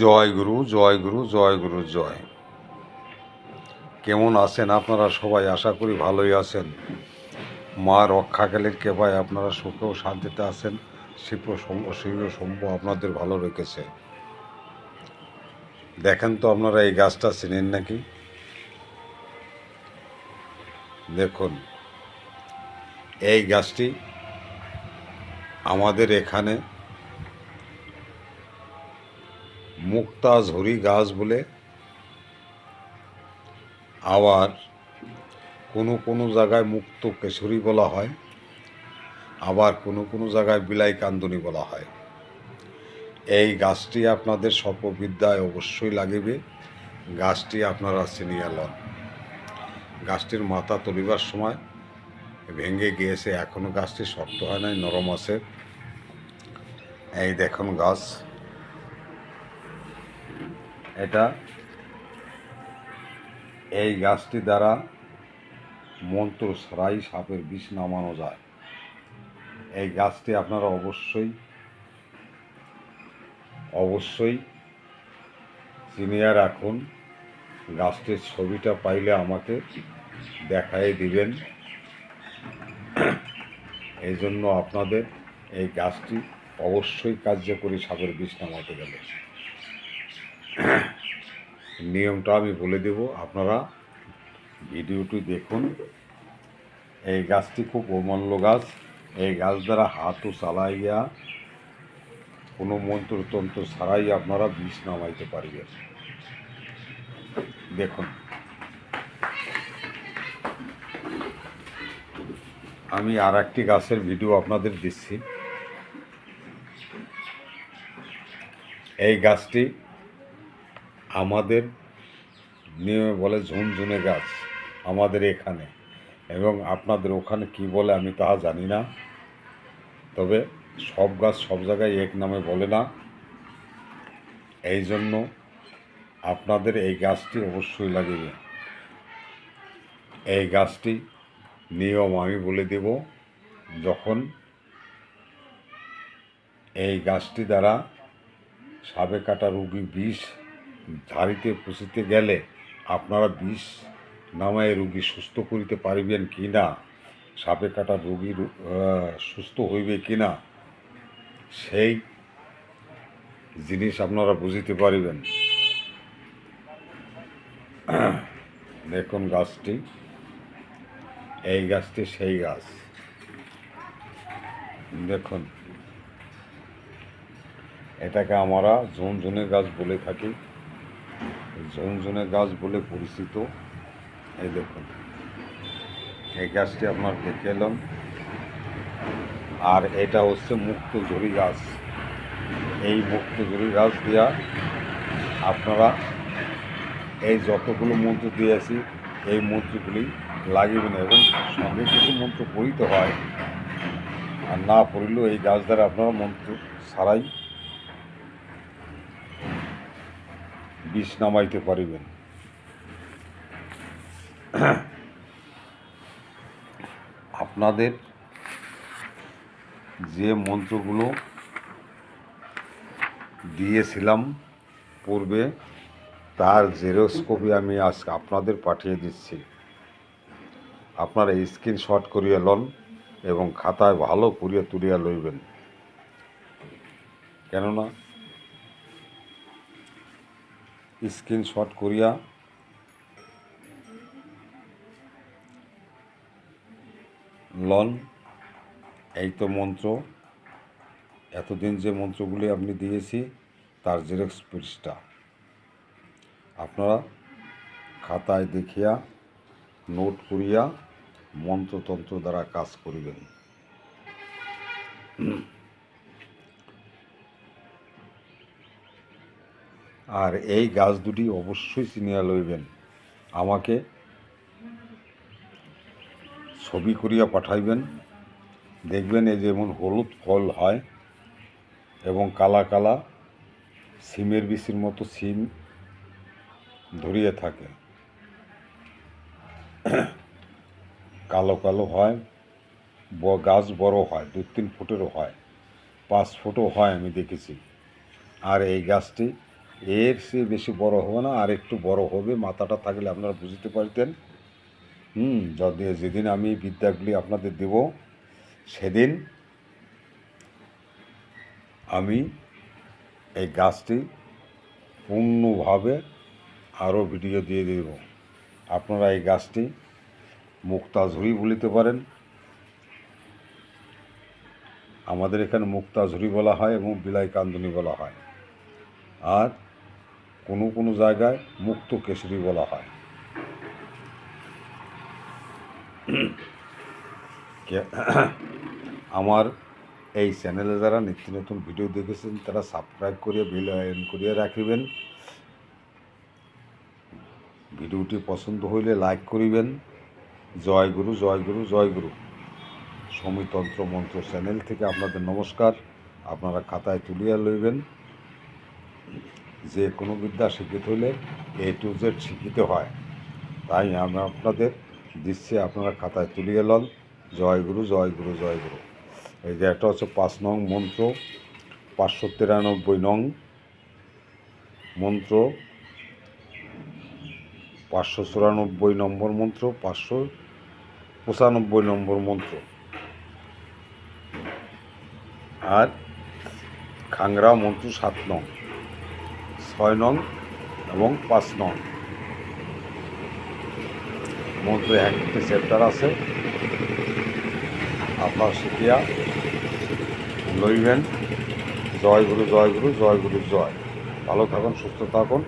জয় গুরু জয় গুরু জয় গুরু, জয়। কেমন আছেন আপনারা সবাই? আশা করি ভালোই আছেন। মা রক্ষাকালীর কৃপায় আপনারা সুখে ও শান্তিতে আছেন। শিল্প শিল্প সম্ভ আপনাদের ভালো রেখেছে। দেখেন তো আপনারা এই গাছটা চিনেন নাকি? দেখুন, এই গাছটি আমাদের এখানে মুক্তা ঝুরি গাছ বলে আবার কোনো কোনো জায়গায় মুক্ত কেশরী বলা হয়, আবার কোনো কোনো জায়গায় বিলাই কান্দনি বলা হয়। এই গাছটি আপনাদের সর্ববিদ্যায় অবশ্যই লাগিবে। গাছটি আপনারা চিনিয়ে লন। গাছটির মাথা তুলিবার সময় ভেঙে গিয়েছে এখনও গাছটি শক্ত হয় নাই, নরম আছে। এই দেখুন গাছ। এটা এই গাছটি দ্বারা মন্ত্র ছাড়াই সাপের বিষ নামানো যায়। এই গাছটি আপনারা অবশ্যই অবশ্যই চিনিয়ে রাখুন। গাছটির ছবিটা পাইলে আমাকে দেখাই দিবেন। এই জন্য আপনাদের এই গাছটি অবশ্যই কার্যকরী সাপের বিষ নামাতে গেলে। নিয়মটা আমি বলে দেব। আপনারা ভিডিওটি দেখুন। এই গাছটি খুব অমূল্য গাছ। এই গাছ দ্বারা হাতও চালাইয়া কোনো মন্ত্রতন্ত্র ছাড়াই আপনারা বিষ নামাইতে পারবেন। দেখুন। আমি আর একটি গাছের ভিডিও আপনাদের দিচ্ছি। এই গাছটি আমাদের নিয়মে বলে ঝুনঝুনে গাছ আমাদের এখানে। এবং আপনাদের ওখানে কি বলে আমি তাহা জানি না। তবে সব গাছ সব জায়গায় এক নামে বলে না। এই জন্য আপনাদের এই গাছটি অবশ্যই লাগিবে এই গাছটি নিয়ম আমি বলে দেব, যখন এই গাছটি দ্বারা সাবে কাটা রুগী বিষ ঝাড়িতে পুষিতে গেলে আপনারা বিষ নামায় রুগী সুস্থ করিতে পারিবেন কি না? সাপে কাটা রোগী সুস্থ হইবে কি না? সেই জিনিস আপনারা বুঝিতে পারিবেন। দেখুন গাছটি, এই গাছটি সেই গাছ। দেখুন, এটাকে আমরা ঝুনঝুনের গাছ বলে থাকি। ঝুনঝুনের গাছ বলে পরিচিত। এই দেখুন, এই গাছটি আপনার দেখে এলাম। আর এটা হচ্ছে মুক্ত ঝুরি গাছ। এই মুক্ত ঝুরি গাছ দিয়া আপনারা এই যতগুলো মন্ত্র দিয়েছি, এই মন্ত্রগুলি লাগিবেন এবং সঙ্গে কিছু মন্ত্র পড়িতে হয়। আর না পড়িলেও এই গাছ দ্বারা আপনারা মন্ত্র ছাড়াই বিষ নামাইতে পারিবেন। আপনাদের যে মন্ত্রগুলো দিয়েছিলাম পূর্বে, তার জেরক্স কপি আমি আজ আপনাদের পাঠিয়ে দিচ্ছি। আপনারা স্ক্রিনশট করিয়া লন এবং খাতায় ভালো করিয়া তুলিয়া লইবেন। কেননা স্ক্রিনশট করিয়া। লন, এই তো মন্ত্র। এতদিন যে মন্ত্রগুলি আপনি দিয়েছি, তার জেরক্স পৃষ্ঠা। আপনারা খাতায় দেখিয়া নোট করিয়া মন্ত্রতন্ত্র দ্বারা কাজ করিবেন। আর এই গাছ দুটি অবশ্যই চিনিয়া লইবেন। আমাকে ছবি করিয়া পাঠাইবেন। দেখবেন এই যেমন হলুদ ফল হয় এবং কালা কালা সিমের বিচির মতো সিম ধরিয়ে থাকে। কালো কালো হয় গাছ বড় হয় দু তিন ফুটেরও হয়, পাঁচ ফুটও হয় আমি দেখেছি। আর এই গাছটি এর চেয়ে বেশি বড় হবে না, আর একটু বড় হবে, মাথাটা থাকলে আপনারা বুঝতে পারতেন। হুম যদি যেদিন আমি বিদ্যাগুলি আপনাদের দেব, সেদিন আমি এই গাছটি পূর্ণভাবে আরও ভিডিও দিয়ে দেব। আপনারা এই গাছটি মুক্তাঝুরি বলিতে পারেন। আমাদের এখানে মুক্তাঝুরি বলা হয় এবং বিলাই কান্দুনি বলা হয়। আর কোনো কোনো জায়গায় মুক্ত কেশরী বলা হয়। আমার এই চ্যানেলে যারা নিত্য নতুন ভিডিও দেখেছেন, তারা সাবস্ক্রাইব করিয়ে, বেল আইকন করিয়া রাখিবেন। ভিডিওটি পছন্দ হইলে লাইক করিবেন। জয় গুরু জয় গুরু জয় গুরু। সমিতন্ত্র মন্ত্র চ্যানেল থেকে আপনাদের নমস্কার। আপনারা খাতায় তুলিয়া লইবেন। যে কোনো বিদ্যা শিক্ষিত হলে এ টু জেড শিক্ষিত হয়। তাই আমি আপনাদের দিচ্ছি, আপনারা খাতায় তুলিয়ে লন। জয় গুরু জয় গুরু জয় গুরু। এই যে একটা হচ্ছে পাঁচ নং মন্ত্র, পাঁচশো তিরানব্বই নং মন্ত্র, পাঁচশো চুরানব্বই নম্বর মন্ত্র, পাঁচশো পঁচানব্বই নম্বর মন্ত্র। আর খাংরা মন্ত্র সাত নং। ছয় নং এবং পাঁচ নং। মধ্যে একটি চ্যাপ্টার আছে। আপনার সুতিয়া লইবেন জয় গুরু জয় গুরু জয় গুরু, জয়। ভালো থাকুন, সুস্থ থাকুন।